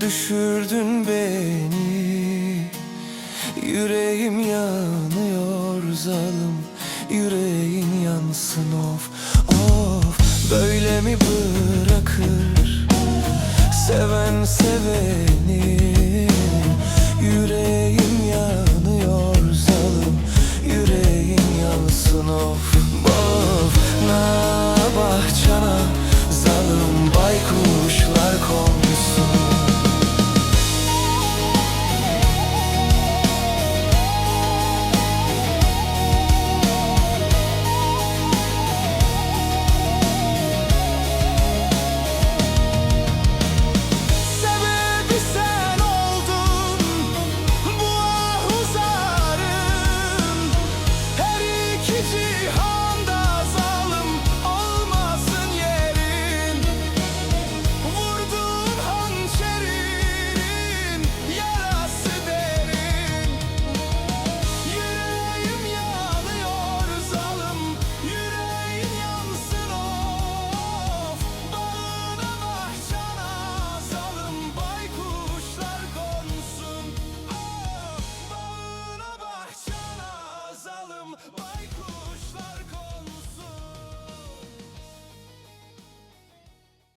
düşürdün beni. Yüreğim yanıyor zalim. Yüreğin yansın of of. Böyle mi bırakır? Seven seveni. Yüreğim yanıyor zalim. Yüreğin yansın of of. Na bahçana home.